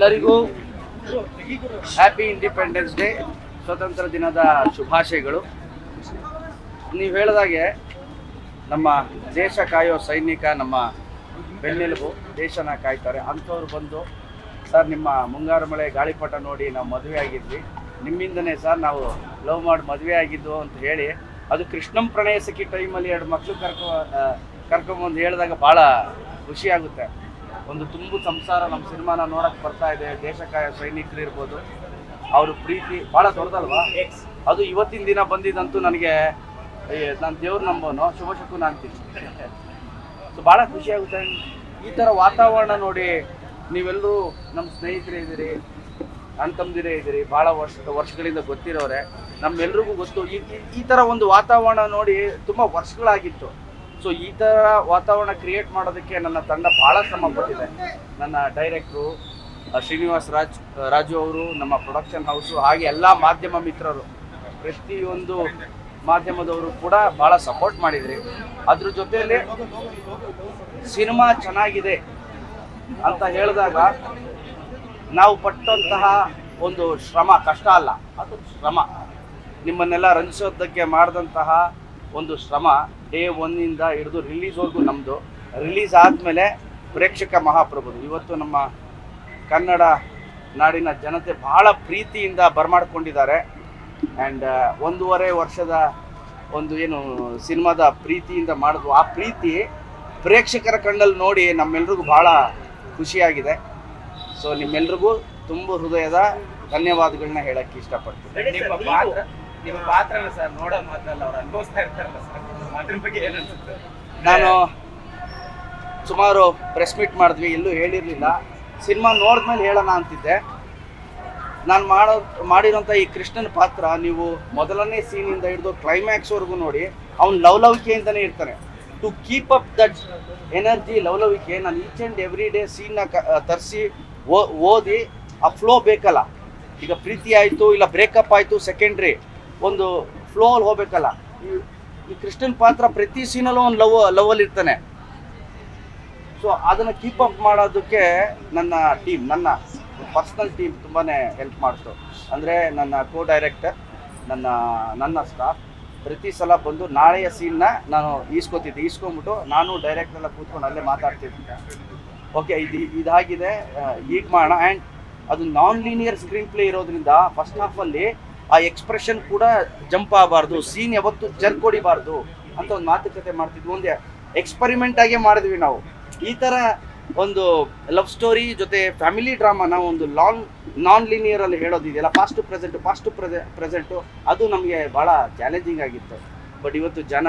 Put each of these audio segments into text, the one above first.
ಎಲ್ಲರಿಗೂ happy independence day ಸ್ವತಂತ್ರ ದಿನದ ಶುಭಾಶಯಗಳು. ನೀವು ಹೇಳಿದಾಗೆ ನಮ್ಮ ದೇಶ ಕಾಯೋ ಸೈನಿಕ ನಮ್ಮ ಬೆನ್ನೆಲುಬು ದೇಶನ ಕಾಯ್ತಾರೆ. ಅಂಥವ್ರು ಬಂದು, ಸರ್, ನಿಮ್ಮ ಮುಂಗಾರು ಮಳೆ ಗಾಳಿಪಟ ನೋಡಿ ನಾವು ಮದುವೆ ಆಗಿದ್ವಿ. ನಿಮ್ಮಿಂದನೇ ಸರ್, ನಾವು ಲವ್ ಮಾಡಿ ಮದುವೆ ಆಗಿದ್ದು ಅಂತ ಹೇಳಿ, ಅದು ಕೃಷ್ಣಂ ಪ್ರಣಯ ಸಿಕ್ಕಿ ಟೈಮಲ್ಲಿ ಎರಡು ಮಕ್ಕಳು ಕರ್ಕೊ ಕರ್ಕೊಂಬಂದು ಹೇಳಿದಾಗ ಭಾಳ ಖುಷಿ ಆಗುತ್ತೆ. ಒಂದು ತುಂಬು ಸಂಸಾರ ನಮ್ಮ ಸಿನಿಮಾನ ನೋಡಕ್ಕೆ ಬರ್ತಾ ಇದೆ. ದೇಶಕ್ಕಾಯ ಕಾಯೋ ಸೈನಿಕರು ಇರ್ಬೋದು. ಅವ್ರ ಪ್ರೀತಿ ಭಾಳ ದೊಡ್ಡದಲ್ವಾ? ಅದು ಇವತ್ತಿನ ದಿನ ಬಂದಿದ್ದಂತೂ ನನಗೆ ನಾನು ದೇವ್ರ ನಂಬೋನು ಶುಭ ಶಕುನ ಅಂತೀನಿ. ಸೊ ಭಾಳ ಖುಷಿ ಆಗುತ್ತೆ. ಈ ಥರ ವಾತಾವರಣ ನೋಡಿ ನೀವೆಲ್ಲರೂ ನಮ್ಮ ಸ್ನೇಹಿತರೇ ಇದ್ದೀರಿ ನನ್ನ ತಮ್ಮದಿರೇ ಇದ್ದೀರಿ ಭಾಳ ವರ್ಷ, ವರ್ಷಗಳಿಂದ ಗೊತ್ತಿರೋರೆ. ನಮ್ಮೆಲ್ರಿಗೂ ಗೊತ್ತು. ಈ- ಈ ಥರ ಒಂದು ವಾತಾವರಣ ನೋಡಿ ತುಂಬ ವರ್ಷಗಳಾಗಿತ್ತು. ಸೊ ಈ ಥರ ವಾತಾವರಣ ಕ್ರಿಯೇಟ್ ಮಾಡೋದಕ್ಕೆ ನನ್ನ ತಂಡ ಭಾಳ ಶ್ರಮ ಪಟ್ಟಿದೆ. ನನ್ನ ಡೈರೆಕ್ಟ್ರು ಶ್ರೀನಿವಾಸ್ ರಾಜ್ ರಾಜು ಅವರು, ನಮ್ಮ ಪ್ರೊಡಕ್ಷನ್ ಹೌಸು ಹಾಗೆ ಎಲ್ಲ ಮಾಧ್ಯಮ ಮಿತ್ರರು, ಪ್ರತಿಯೊಂದು ಮಾಧ್ಯಮದವರು ಕೂಡ ಭಾಳ ಸಪೋರ್ಟ್ ಮಾಡಿದ್ರಿ. ಅದ್ರ ಜೊತೆಯಲ್ಲಿ ಸಿನಿಮಾ ಚೆನ್ನಾಗಿದೆ ಅಂತ ಹೇಳಿದಾಗ ನಾವು ಪಟ್ಟಂತಹ ಒಂದು ಶ್ರಮ, ಕಷ್ಟ ಅಲ್ಲ, ಅದು ಶ್ರಮ. ನಿಮ್ಮನ್ನೆಲ್ಲ ರಂಜಿಸೋದಕ್ಕೆ ಮಾಡಿದಂತಹ ಒಂದು ಶ್ರಮ ಡೇ ಒನ್ನಿಂದ ಹಿಡಿದು ರಿಲೀಸ್ವರೆಗೂ ನಮ್ಮದು ರಿಲೀಸ್ ಆದಮೇಲೆ ಪ್ರೇಕ್ಷಕ ಮಹಾಪ್ರಭುದು ಇವತ್ತು ನಮ್ಮ ಕನ್ನಡ ನಾಡಿನ ಜನತೆ ಬಹಳ ಪ್ರೀತಿಯಿಂದ ಬರಮಾಡ್ಕೊಂಡಿದ್ದಾರೆ. ಆ್ಯಂಡ್ ಒಂದೂವರೆ ವರ್ಷದ ಒಂದು ಏನು ಸಿನಿಮಾದ ಪ್ರೀತಿಯಿಂದ ಮಾಡಿದ್ವು ಆ ಪ್ರೀತಿ ಪ್ರೇಕ್ಷಕರ ಕಣ್ಣಲ್ಲಿ ನೋಡಿ ನಮ್ಮೆಲ್ರಿಗೂ ಭಾಳ ಖುಷಿಯಾಗಿದೆ. ಸೊ ನಿಮ್ಮೆಲ್ರಿಗೂ ತುಂಬ ಹೃದಯದ ಧನ್ಯವಾದಗಳನ್ನ ಹೇಳಕ್ಕೆ ಇಷ್ಟಪಡ್ತೀನಿ. ನಿಮ್ಮ ಪಾತ್ರ ಪಾತ್ರನ ಸರ್ ನೋಡೋ ಅವ್ರು ಅನುಭವಿಸ್ತಾ ಇರ್ತಾರಲ್ಲ ಸರ್, ಅದ್ರ ಬಗ್ಗೆ ನಾನು ಸುಮಾರು ಪ್ರೆಸ್ ಮೀಟ್ ಮಾಡಿದ್ವಿ ಎಲ್ಲೂ ಹೇಳಿರಲಿಲ್ಲ. ಸಿನಿಮಾ ನೋಡಿದ್ಮೇಲೆ ಹೇಳೋಣ ಅಂತಿದ್ದೆ. ನಾನು ಮಾಡೋ, ಮಾಡಿರೋಂಥ ಈ ಕೃಷ್ಣನ ಪಾತ್ರ, ನೀವು ಮೊದಲನೇ ಸೀನಿಂದ ಹಿಡಿದು ಕ್ಲೈಮ್ಯಾಕ್ಸ್ವರೆಗೂ ನೋಡಿ, ಅವ್ನು ಲವಲವಿಕೆಯಿಂದನೇ ಇರ್ತಾನೆ. To keep up that energy ಲವಲವಿಕೆ ನಾನು ಈಚ್ ಆ್ಯಂಡ್ ಎವ್ರಿ ಡೇ ಸೀನ್ನ ಕ, ತರಿಸಿ ಓದಿ, ಆ ಫ್ಲೋ ಬೇಕಲ್ಲ. ಈಗ ಪ್ರೀತಿ ಆಯಿತು, ಇಲ್ಲ ಬ್ರೇಕಪ್ ಆಯಿತು ಸೆಕೆಂಡ್ರಿ ಒಂದು ಫ್ಲೋ ಅಲ್ಲಿ ಹೋಗ್ಬೇಕಲ್ಲ. ಈ- ಕೃಷ್ಣನ್ ಪಾತ್ರ ಪ್ರತಿ ಸೀನಲ್ಲೂ ಒಂದು ಲವ್ ಲವಲ್ಲಿ ಇರ್ತಾನೆ. ಸೊ ಅದನ್ನು ಕೀಪ್ ಅಪ್ ಮಾಡೋದಕ್ಕೆ ನನ್ನ ಟೀಮ್ ನನ್ನ ಪರ್ಸ್ನಲ್ ಟೀಮ್ ತುಂಬಾ ಹೆಲ್ಪ್ ಮಾಡ್ತು. ಅಂದರೆ ನನ್ನ ಕೋ ಡೈರೆಕ್ಟರ್ ನನ್ನ ನನ್ನ ಸ್ಟಾಫ್ ಪ್ರತಿ ಸಲ ಬಂದು ನಾಳೆಯ ಸೀನ್ನ ನಾನು ಈಸ್ಕೊತಿದ್ದೆ. ಈಸ್ಕೊಂಬಿಟ್ಟು ನಾನು ಡೈರೆಕ್ಟ್ ಎಲ್ಲ ಕೂತ್ಕೊಂಡು ಅಲ್ಲೇ ಮಾತಾಡ್ತಿದ್ದೆ. ಓಕೆ ಇದು, ಇದಾಗಿದೆ ಈಗ ಮಾಡೋಣ ಆ್ಯಂಡ್ ಅದು ನಾನ್ ಲೀನಿಯರ್ ಸ್ಕ್ರೀನ್ ಪ್ಲೇ ಇರೋದ್ರಿಂದ ಫಸ್ಟ್ ಹಾಫಲ್ಲಿ ಆ ಎಕ್ಸ್ಪ್ರೆಷನ್ ಕೂಡ ಜಂಪ್ ಆಗಬಾರ್ದು ಸೀನ್ ಯಾವತ್ತು ಜರ್ಕ್ ಹೊಡಿಬಾರ್ದು ಅಂತ ಒಂದು ಮಾತುಕತೆ ಮಾಡ್ತಿದ್ವಿ. ಒಂದು ಎಕ್ಸ್ಪರಿಮೆಂಟ್ ಆಗೇ ಮಾಡಿದ್ವಿ ನಾವು. ಈ ಥರ ಒಂದು ಲವ್ ಸ್ಟೋರಿ ಜೊತೆ ಫ್ಯಾಮಿಲಿ ಡ್ರಾಮಾನ ಒಂದು ಲಾಂಗ್ ನಾನ್ ಲಿನಿಯರ್ ಅಲ್ಲಿ ಹೇಳೋದಿದೆಯಲ್ಲ past to present past to ಪ್ರೆಸೆ present ಅದು ನಮಗೆ ಭಾಳ ಚಾಲೆಂಜಿಂಗ್ ಆಗಿತ್ತು. ಬಟ್ ಇವತ್ತು ಜನ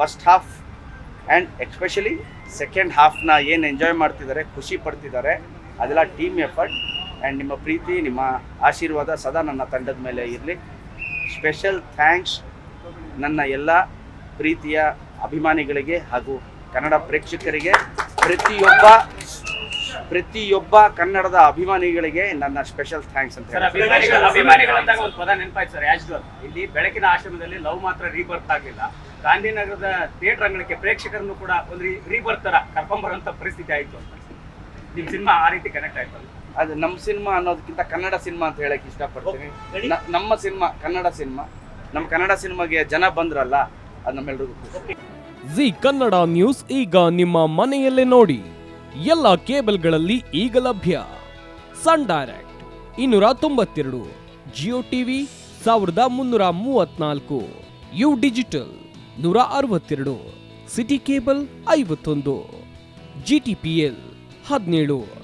first half and especially second ಹಾಫ್ನ ಏನು ಎಂಜಾಯ್ ಮಾಡ್ತಿದ್ದಾರೆ, ಖುಷಿ ಪಡ್ತಿದ್ದಾರೆ, ಅದೆಲ್ಲ ಟೀಮ್ ಎಫರ್ಟ್ ಆ್ಯಂಡ್ ನಿಮ್ಮ ಪ್ರೀತಿ ನಿಮ್ಮ ಆಶೀರ್ವಾದ ಸದಾ ನನ್ನ ತಂಡದ ಮೇಲೆ ಇರಲಿ. ಸ್ಪೆಷಲ್ ಥ್ಯಾಂಕ್ಸ್ ನನ್ನ ಎಲ್ಲ ಪ್ರೀತಿಯ ಅಭಿಮಾನಿಗಳಿಗೆ ಹಾಗೂ ಕನ್ನಡ ಪ್ರೇಕ್ಷಕರಿಗೆ ಪ್ರತಿಯೊಬ್ಬ ಪ್ರತಿಯೊಬ್ಬ ಕನ್ನಡದ ಅಭಿಮಾನಿಗಳಿಗೆ ನನ್ನ ಸ್ಪೆಷಲ್ ಥ್ಯಾಂಕ್ಸ್ ಅಂತ ಒಂದು ಪದ ನೆನಪಾಯ್ತು ಸರ್ ಯಾಜ್ವಾಲ್ ಇಲ್ಲಿ ಬೆಳಕಿನ ಆಶ್ರಮದಲ್ಲಿ ಲವ್ ಮಾತ್ರ ರೀಬರ್ತ್ ಆಗಲಿಲ್ಲ. ಗಾಂಧಿನಗರದ ಥಿಯೇಟರ್ ಅಂಗಣಕ್ಕೆ ಪ್ರೇಕ್ಷಕರನ್ನು ಕೂಡ ಒಂದು ರೀಬರ್ತ್ ತರ ಕರ್ಕೊಂಡ್ಬರುವಂತ ಪರಿಸ್ಥಿತಿ ಆಯ್ತು. ಅಂತ ನಿಮ್ ಸಿನಿಮಾ ಆ ರೀತಿ ಕನೆಕ್ಟ್ ಆಯ್ತು. ಅದು ನಮ್ಮ ಸಿನಿಮಾ ಅನ್ನೋದಕ್ಕಿಂತ ಕನ್ನಡ ಸಿನಿಮಾ ಅಂತ ಹೇಳಕ್ ಇಷ್ಟಪಡ್ತೀನಿ. ನ- ನಮ್ಮ ಸಿನಿಮಾ ಕನ್ನಡ ಸಿನಿಮಾ. ನಮ್ಮ ಕನ್ನಡ ಸಿನಿಮಾಗೆ ಜನ ಬಂದ್ರಲ್ಲ ಅದು ನಮ್ಮೆಲ್ರಿಗೂ ಖುಷಿ. ಜಿ ಕನ್ನಡ ನ್ಯೂಸ್ ಈಗ ನಿಮ್ಮ ಮನೆಯಲ್ಲೇ ನೋಡಿ. ಎಲ್ಲ ಕೇಬಲ್ಗಳಲ್ಲಿ ಈಗ ಲಭ್ಯ. ಸನ್ ಡೈರೆಕ್ಟ್ ಇನ್ನೂರ ತೊಂಬತ್ತೆರಡು ಜಿಯೋ ಟಿವಿ ಸಾವಿರದ ಮುನ್ನೂರ ಮೂವತ್ನಾಲ್ಕು ಯು ಡಿಜಿಟಲ್ ನೂರ ಅರವತ್ತೆರಡು ಸಿಟಿ ಕೇಬಲ್ ಐವತ್ತೊಂದು ಜಿ ಟಿ ಪಿ ಎಲ್ ಹದಿನೇಳು.